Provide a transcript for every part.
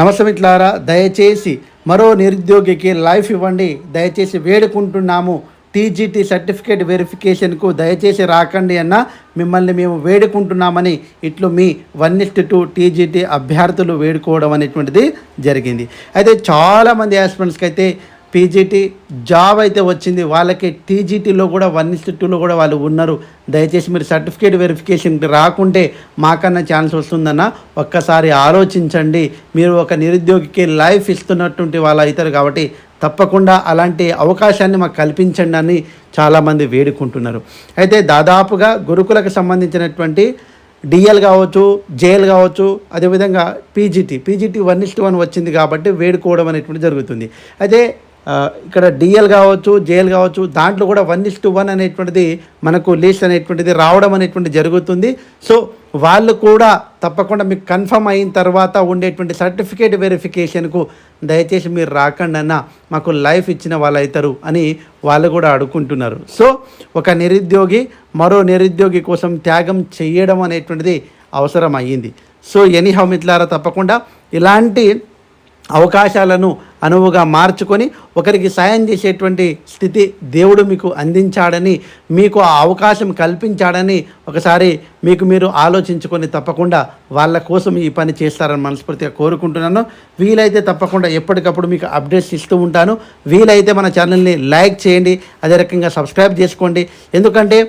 నమస్మిట్లారా దయచేసి మరో నిరుద్యోగికి లైఫ్ ఇవ్వండి. దయచేసి వేడుకుంటున్నాము. టీజీటీ సర్టిఫికేట్ వెరిఫికేషన్కు దయచేసి రాకండి అన్న మిమ్మల్ని మేము వేడుకుంటున్నామని ఇట్లు మీ one is to two TGT అభ్యర్థులు వేడుకోవడం అనేటువంటిది జరిగింది. అయితే చాలామంది ఆస్పిరెంట్స్కి అయితే పీజీటీ జాబ్ అయితే వచ్చింది. వాళ్ళకి టీజీటీలో కూడా వన్ ఇస్ టూలో కూడా వాళ్ళు ఉన్నారు. దయచేసి మీరు సర్టిఫికేట్ వెరిఫికేషన్కి రాకుంటే మాకన్నా ఛాన్స్ వస్తుందన్న ఒక్కసారి ఆలోచించండి. మీరు ఒక నిరుద్యోగికి లైఫ్ ఇస్తున్నటువంటి వాళ్ళు అవుతారు కాబట్టి తప్పకుండా అలాంటి అవకాశాన్ని మాకు కల్పించండి అని చాలామంది వేడుకుంటున్నారు. అయితే దాదాపుగా గురుకులకు సంబంధించినటువంటి డిఎల్ కావచ్చు జేఎల్ కావచ్చు అదేవిధంగా పీజీటీ. పీజీటీ వన్ ఇస్ట్ వన్ వచ్చింది కాబట్టి వేడుకోవడం అనేటువంటి జరుగుతుంది. అయితే ఇక్కడ డిఎల్ కావచ్చు జేఎల్ కావచ్చు దాంట్లో కూడా వన్ ఇస్ టు వన్ అనేటువంటిది మనకు లిస్ట్ అనేటువంటిది రావడం అనేటువంటి జరుగుతుంది. సో వాళ్ళు కూడా తప్పకుండా మీకు కన్ఫర్మ్ అయిన తర్వాత ఉండేటువంటి సర్టిఫికేట్ వెరిఫికేషన్కు దయచేసి మీరు రాకండి అన్న మాకు లైఫ్ ఇచ్చిన వాళ్ళు అవుతారు అని వాళ్ళు కూడా అడుగుంటున్నారు సో ఒక నిరుద్యోగి మరో నిరుద్యోగి కోసం త్యాగం చేయడం అనేటువంటిది అవసరం అయ్యింది. సో ఎనీహౌ మిత్లారా తప్పకుండా ఇలాంటి అవకాశాలను అనువుగా మార్చుకొని ఒకరికి సాయం చేసేటువంటి స్థితి దేవుడు మీకు అందించాడని మీకు ఆ అవకాశం కల్పించాడని ఒకసారి మీకు మీరు ఆలోచించుకొని తప్పకుండా వాళ్ళ కోసం ఈ పని చేస్తారని మనస్ఫూర్తిగా కోరుకుంటున్నాను. వీలైతే తప్పకుండా ఎప్పటికప్పుడు మీకు అప్డేట్స్ ఇస్తూ ఉంటాను. వీలైతే మన ఛానల్ని లైక్ చేయండి అదే రకంగా సబ్స్క్రైబ్ చేసుకోండి. ఎందుకంటే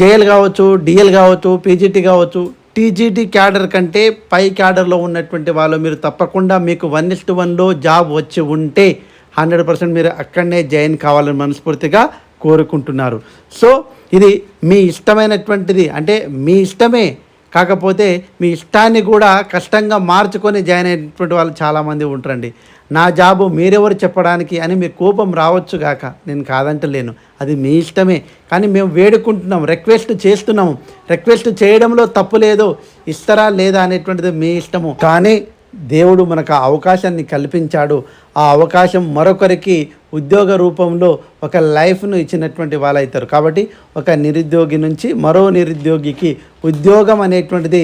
జేఎల్ కావచ్చు డిఎల్ కావచ్చు పీజీటీ కావచ్చు టీజీటీ క్యాడర్ కంటే పై క్యాడర్లో ఉన్నటువంటి వాళ్ళు మీరు తప్పకుండా మీకు వన్ ఇస్ట్ వన్లో జాబ్ వచ్చి ఉంటే హండ్రెడ్ పర్సెంట్ మీరు అక్కడనే జాయిన్ కావాలని మనస్ఫూర్తిగా కోరుకుంటున్నారు. సో ఇది మీ ఇష్టమైనటువంటిది. అంటే మీ ఇష్టమే. కాకపోతే మీ ఇష్టాన్ని కూడా కష్టంగా మార్చుకొని జాయిన్ అయినటువంటి వాళ్ళు చాలామంది ఉంటారండి. నా జాబు మీరెవరు చెప్పడానికి అని మీ కోపం రావచ్చు గాక. నేను కాదంటలేను. అది మీ ఇష్టమే. కానీ మేము వేడుకుంటున్నాం రిక్వెస్ట్ చేస్తున్నాము. రిక్వెస్ట్ చేయడంలో తప్పు లేదు ఇస్తారా లేదా అనేటువంటిది మీ ఇష్టము. కానీ దేవుడు మనకు ఆ అవకాశాన్ని కల్పించాడు. ఆ అవకాశం మరొకరికి ఉద్యోగ రూపంలో ఒక లైఫ్ను ఇచ్చినటువంటి వాళ్ళైతారు. కాబట్టి ఒక నిరుద్యోగి నుంచి మరో నిరుద్యోగికి ఉద్యోగం అనేటువంటిది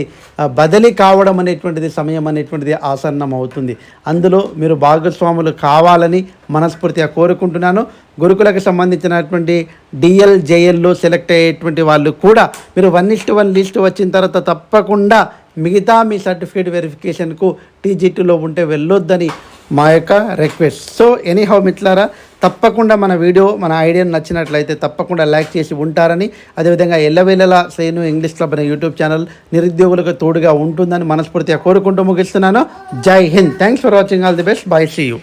బదిలీ కావడం అనేటువంటిది సమయం అనేటువంటిది ఆసన్నం అవుతుంది అందులో మీరు భాగస్వాములు కావాలని మనస్ఫూర్తిగా కోరుకుంటున్నాను. గురుకులకు సంబంధించినటువంటి డిఎల్ జేఎల్లో సెలెక్ట్ అయ్యేటువంటి వాళ్ళు కూడా మీరు వన్ ఇస్ట్ వన్ లిస్ట్ వచ్చిన తర్వాత తప్పకుండా మిగతా మీ సర్టిఫికేట్ వెరిఫికేషన్కు టీజీటీలో ఉంటే వెళ్ళొద్దని మా యొక్క రిక్వెస్ట్ సో ఎనీహౌ మిట్లారా తప్పకుండా మన వీడియో మన ఐడియా నచ్చినట్లయితే తప్పకుండా లైక్ చేసి ఉంటారని అదేవిధంగా ఎల్లవేళలా సేను ఇంగ్లీష్ క్లబ్ అనే యూట్యూబ్ ఛానల్ నిరుద్యోగులకు తోడుగా ఉంటుందని మనస్ఫూర్తిగా కోరుకుంటూ ముగిస్తున్నాను. Jai Hind. Thanks for watching all the best bye see you